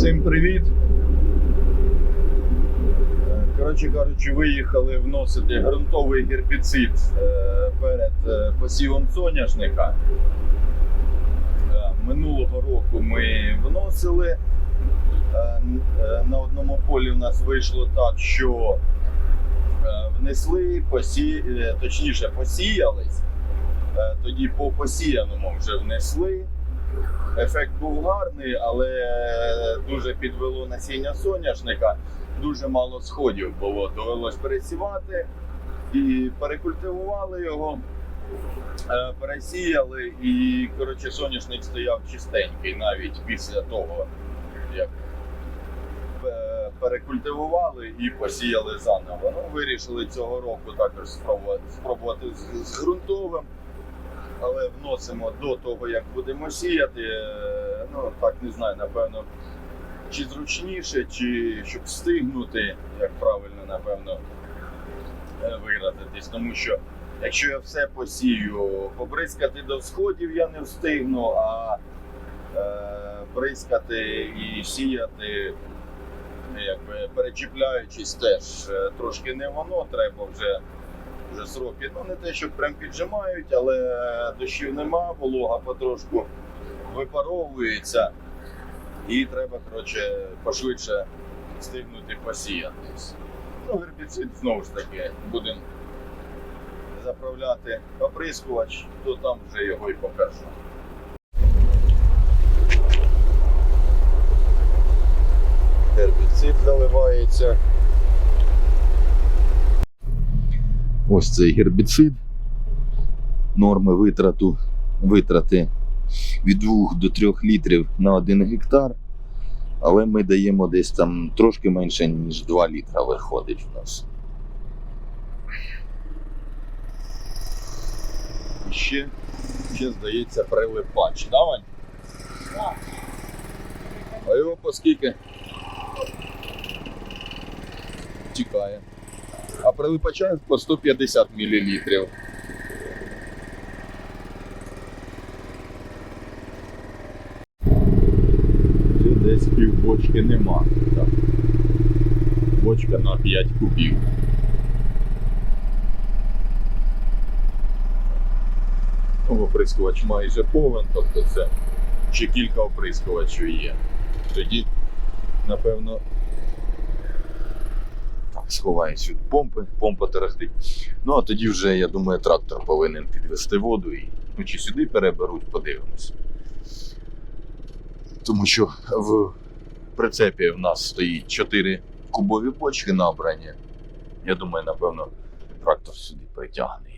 Всім привіт. Е, Коротше кажучи, виїхали вносити ґрунтовий гербіцид е, перед е, посівом соняшника. Минулого року ми вносили. На одному полі в нас вийшло так, що внесли, посі... точніше посіялись. Тоді по посіяному вже внесли. Ефект був гарний, але дуже підвело насіння соняшника. Дуже мало сходів було. Довелось пересівати і перекультивували його, е, пересіяли, і коротше, соняшник стояв чистенький навіть після того, як е, перекультивували і посіяли заново. Ну, вирішили цього року також спробувати, спробувати з, ґрунтовим але вносимо до того, як будемо сіяти. Е, Ну так не знаю, напевно, чи зручніше, чи щоб встигнути, як правильно, напевно, е, виразитись. Тому що якщо я все посію, побризкати до сходів я не встигну, а е, бризкати і сіяти, якби перечіпляючись, теж е, трошки не воно, треба вже вже сроки. Ну не те, що прям піджимають, але дощів нема, волога потрошку випаровується. І треба, коротше, пошвидше встигнути посіятись. Ну, гербіцид знову ж таки будемо заправляти оприскувач, то там вже його і покажу. Гербіцид заливається. Ось цей гербіцид. Норми витрату, витрати від 2 до 3 літрів на 1 гектар. Але ми даємо десь там трошки менше, ніж 2 літра виходить в нас. І ще, ще здається, прилипач. Да, Вань? А його по скільки? Тікає а прилипача по 150 мл. Десь пів бочки нема. Так. Бочка на 5 кубів. Оприскувач майже повен, тобто це ще кілька оприскувачів є. Тоді, напевно, сховаюсь від помпи, помпа тарахтить. Ну а тоді вже, я думаю, трактор повинен підвести воду і ну, чи сюди переберуть, подивимось. Тому що в прицепі в нас стоїть 4 кубові бочки набрані. Я думаю, напевно, трактор сюди притягне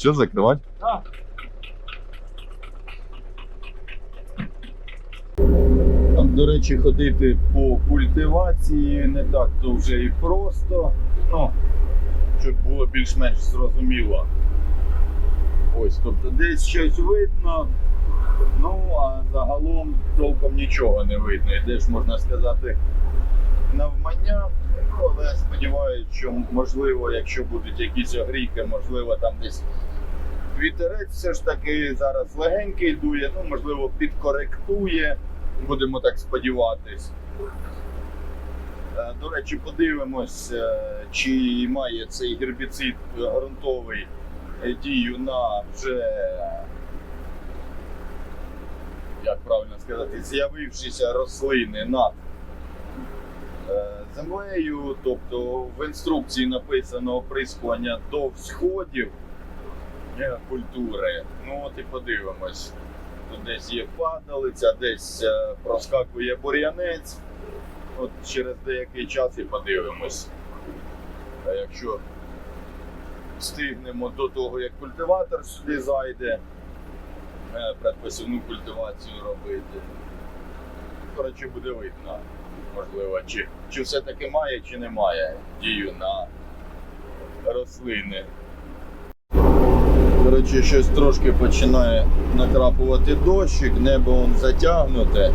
Все, закривати? Там, до речі, ходити по культивації не так то вже і просто. Ну, щоб було більш-менш зрозуміло. Ось, тобто десь щось видно, ну а загалом толком нічого не видно. Йдеш, можна сказати, навмання. Але сподіваюся, що можливо, якщо будуть якісь огрійки, можливо, там десь вітерець все ж таки зараз легенький дує, ну можливо, підкоректує. Будемо так сподіватись. Е, До речі, подивимось, е, чи має цей гербіцид ґрунтовий е, дію на вже, як правильно сказати, з'явившіся рослини над е, землею. Тобто в інструкції написано оприскування до всходів культури. Ну от і подивимось. Тут десь є падалиця, десь е, проскакує бур'янець. От через деякий час і подивимось. А якщо встигнемо до того, як культиватор сюди зайде, е, предпосівну культивацію робити. Коротше, буде видно, можливо, чи, чи все-таки має, чи не має дію на рослини. Коротше, щось трошки починає накрапувати дощик, небо он затягнуте.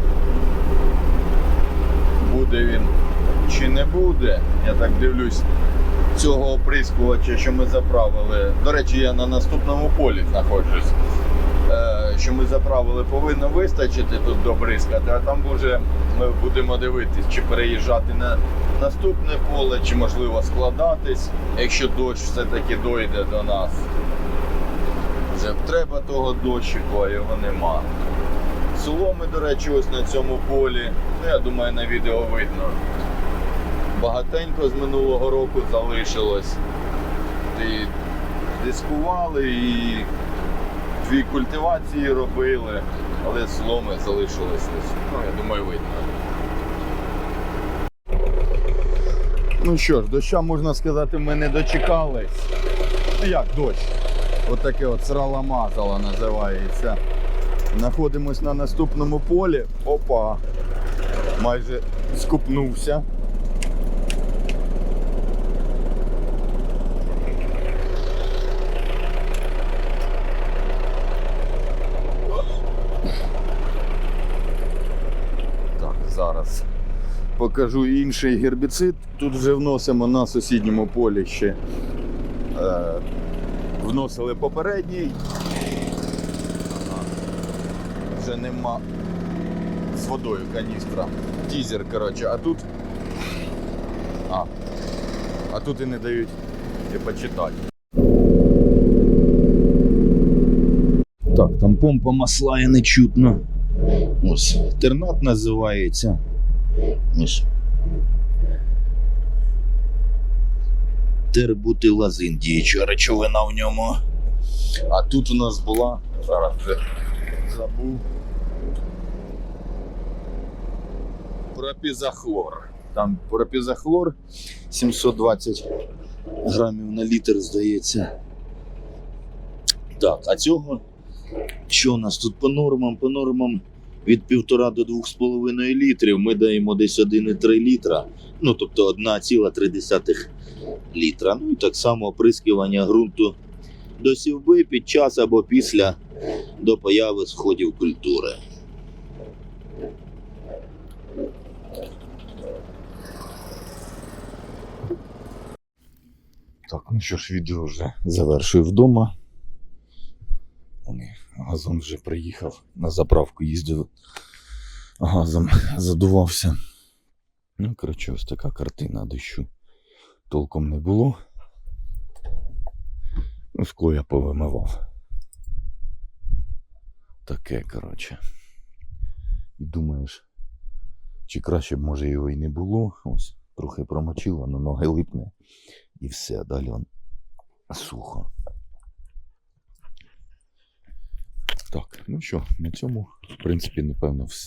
Буде він чи не буде. Я так дивлюсь, цього оприскувача, що ми заправили. До речі, я на наступному полі знаходжусь. Е, Що ми заправили, повинно вистачити тут добризкати, а там вже ми будемо дивитись, чи переїжджати на наступне поле, чи можливо складатись, якщо дощ все-таки дойде до нас. Вже треба того дощику, а його нема. Соломи, до речі, ось на цьому полі. Ну, я думаю, на відео видно. Багатенько з минулого року залишилось. І дискували, і дві культивації робили, але соломи залишилось ось. Ну, я думаю, видно. Ну що ж, доща, можна сказати, ми не дочекались. Як дощ? Отаке от срала-мазала називається. Знаходимось на наступному полі. Опа. Майже скупнувся. Зараз покажу інший гербіцид. Тут вже вносимо на сусідньому полі ще. Вносили попередній. Вже нема з водою каністра. Тізер, коротше, а тут. А. А тут і не дають і почитати. Так, там помпа масла і не чутно. Ось, тернат називається. Ось. Тербутилазин діюча речовина в ньому. А тут у нас була. Зараз забув. Пропізахлор. Там пропізахлор 720 грамів на літр, здається. Так, а цього що у нас тут по нормам? По нормам від 1,5 до 2,5 літрів ми даємо десь 1,3 літра. Ну, тобто 1,3 літра. Ну і так само оприскування ґрунту до сівби під час або після до появи сходів культури. Так, ну що ж, відео вже завершую вдома. Газон вже приїхав на заправку, їздив газом, задувався. Ну, коротше, ось така картина дощу толком не було. Ну, скло я повимивав. Таке, коротше. І думаєш, чи краще б може його і не було. Ось, трохи промочило, на ноги липне і все, далі он сухо. Так, ну що, на цьому, в принципі, напевно, все.